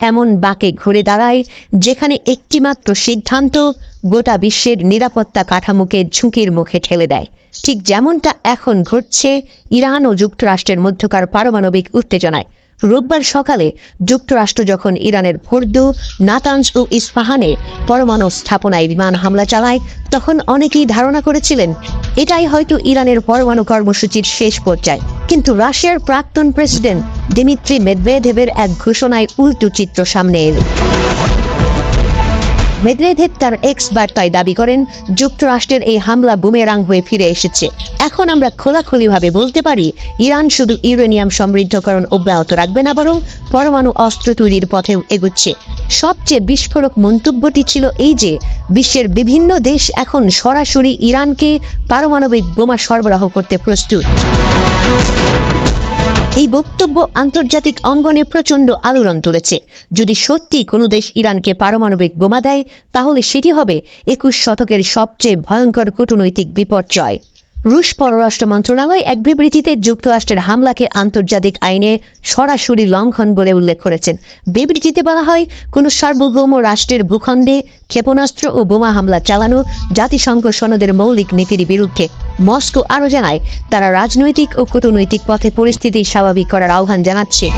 এমন বাঁকে ঘুরে দাঁড়ায়, যেখানে একটিমাত্র সিদ্ধান্ত গোটা বিশ্বের নিরাপত্তা কাঠামোকে ঝুঁকির মুখে ঠেলে দেয়। ঠিক যেমনটা এখন ঘটছে ইরান ও যুক্তরাষ্ট্রের মধ্যকার পারমাণবিক উত্তেজনায়। রোববার সকালে যুক্তরাষ্ট্র যখন ইরানের ভোর্দু নাতানস ও ইস্পাহানে পরমাণু স্থাপনায় বিমান হামলা চালায়, তখন অনেকেই ধারণা করেছিলেন, এটাই হয়তো ইরানের পরমাণু কর্মসূচির শেষ পর্যায়। কিন্তু রাশিয়ার প্রাক্তন প্রেসিডেন্ট দিমিত্রি মেদভেদেবের এক ঘোষণায় উল্টো চিত্র সামনে এলো। মেদভেদেব তার এক্স বার্তায় দাবি করেন, যুক্তরাষ্ট্রের এই হামলা বুমেরাং হয়ে ফিরে এসেছে। এখন আমরা খোলাখুলিভাবে বলতে পারি, ইরান শুধু ইউরেনিয়াম সমৃদ্ধকরণ অব্যাহত রাখবে না, বরং পরমাণু অস্ত্র তৈরির পথেও এগুচ্ছে। সবচেয়ে বিস্ফোরক মন্তব্যটি ছিল এই যে, বিশ্বের বিভিন্ন দেশ এখন সরাসরি ইরানকে পারমাণবিক বোমা সরবরাহ করতে প্রস্তুত। এই বক্তব্য আন্তর্জাতিক অঙ্গনে প্রচণ্ড আলোড়ন তুলেছে। যদি সত্যি কোনো দেশ ইরানকে পারমাণবিক বোমা দেয়, তাহলে সেটি হবে একুশ শতকের সবচেয়ে ভয়ঙ্কর কূটনৈতিক বিপর্যয়। রুশ পররাষ্ট্র মন্ত্রণালয় এক বিবৃতিতে যুক্তরাষ্ট্রের হামলাকে আন্তর্জাতিক আইনে সরাসরি লঙ্ঘন বলে উল্লেখ করেছেন। বিবৃতিতে বলা হয়, কোনো সার্বভৌম রাষ্ট্রের ভূখণ্ডে ক্ষেপণাস্ত্র ও বোমা হামলা চালানো জাতিসংঘ সনদের মৌলিক নীতির বিরুদ্ধে মস্কো আরও জানায়, তারা রাজনৈতিক ও কূটনৈতিক পথে পরিস্থিতি স্বাভাবিক করার আহ্বান জানাচ্ছে।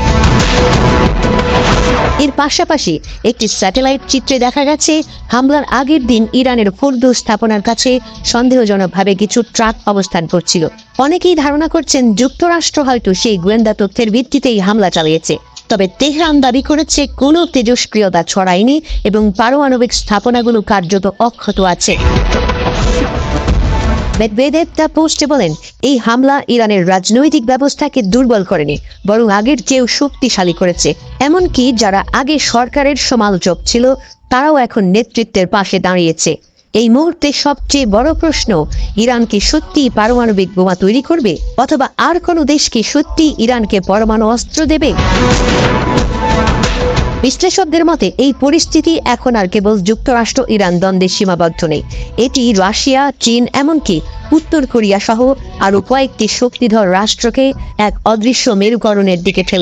এর পাশাপাশি একটি স্যাটেলাইট চিত্রে দেখা গেছে, হামলার আগের দিন ইরানের ফোর্দু স্থাপনার কাছে সন্দেহজনকভাবে কিছু ট্রাক অবস্থান করছিল। অনেকেই ধারণা করছেন যুক্তরাষ্ট্র হয়তো সেই গোয়েন্দা তথ্যের ভিত্তিতেই হামলা চালিয়েছে। তবে তেহরান দাবি করেছে, কোনো তেজস্ক্রিয়তা ছড়ায়নি এবং পারমাণবিক স্থাপনাগুলো কার্যত অক্ষত আছে। মেদভেদেব তার পোস্টে বলেন, এই হামলা ইরানের রাজনৈতিক ব্যবস্থাকে দুর্বল করেনি, বরং আগের চেয়েও শক্তিশালী করেছে। এমনকি যারা আগে সরকারের সমালোচক ছিল, তারাও এখন নেতৃত্বের পাশে দাঁড়িয়েছে। এই মুহূর্তে সবচেয়ে বড় প্রশ্ন, ইরান কি সত্যি পারমাণবিক বোমা তৈরি করবে, অথবা আর কোনো দেশ কি সত্যি ইরানকে পরমাণু অস্ত্র দেবে? বিশ্লেষকদের মতে, এই পরিস্থিতি এখন আর কেবল যুক্তরাষ্ট্র, ইরান দ্বন্দ্বে সীমাবদ্ধ নেই। এটি রাশিয়া, চীন, এমনকি উত্তর কোরিয়া সহ আরও কয়েকটি শক্তিধর রাষ্ট্রকে এক অদৃশ্য মেরুকরণের দিকে ঠেলে